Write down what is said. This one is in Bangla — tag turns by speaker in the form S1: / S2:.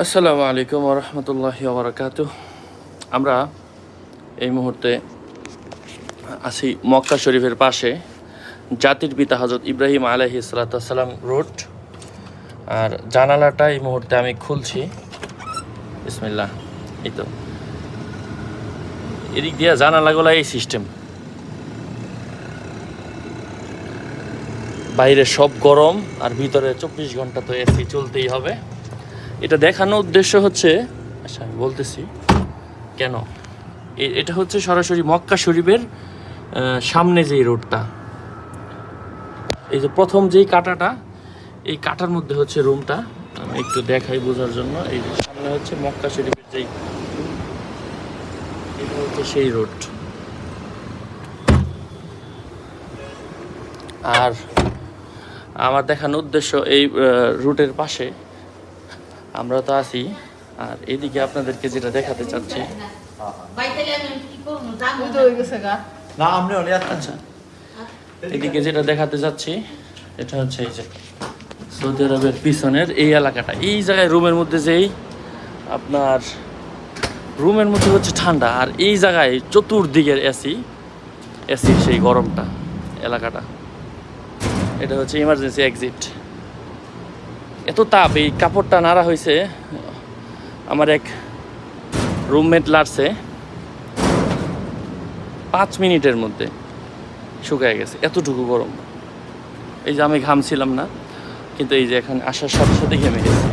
S1: আসসালামু আলাইকুম রহমতুল্লাহ বারকাত আমরা এই মুহূর্তে আছি মক্কা শরীফের পাশে, জাতির পিতা হজরত ইব্রাহিম আলহি সালাতাম রোড। আর জানালাটা এই মুহূর্তে আমি খুলছি। বিসমিল্লাহ, এই তো। এদিক দিয়ে জানালাগুলো এই সিস্টেম বাইরে সব গরম আর ভিতরে চব্বিশ ঘণ্টা তো এসি চলতেই হবে। এটা দেখানোর উদ্দেশ্য হচ্ছে আচ্ছা আমি বলতেছি, কেন? এটা হচ্ছে সরাসরি মক্কা শরীফের সামনে যেই রোডটা। এই যে প্রথম যেই কাটাটা, এই কাটার মধ্যে হচ্ছে রুমটা। আমি একটু দেখাই বোঝার জন্য, এই যে সামনে হচ্ছে মক্কা শরীফের যেই, এটা হচ্ছে সেই রোড। আর আমার দেখানোর উদ্দেশ্য এই রুটের পাশে আমরা তো আছি আর এদিকে আপনাদেরকে যেটা দেখাতে চাচ্ছি।
S2: না আপনি অনেক
S1: আচ্ছা। এদিকে যেটা দেখাতে যাচ্ছি এটা হচ্ছে এই যে সৌদি আরবের পিছনের এই এলাকাটা। এই জায়গায় রুমের মধ্যে যেই আপনার রুমের মধ্যে হচ্ছে ঠান্ডা আর এই জায়গায় চতুর্দিকের এসি এসির সেই গরমটা এলাকাটা। এটা হচ্ছে ইমার্জেন্সি এক্সিট এত তাপ, এই কাপড়টা নাড়া হয়েছে। আমার এক রুমমেট লাড়ছে। পাঁচ মিনিটের মধ্যে শুকায় গেছে, এতটুকু গরম। এই যে আমি ঘামছিলাম না, কিন্তু এই যে এখানে আসার সাথে সাথে ঘেমে গেছে।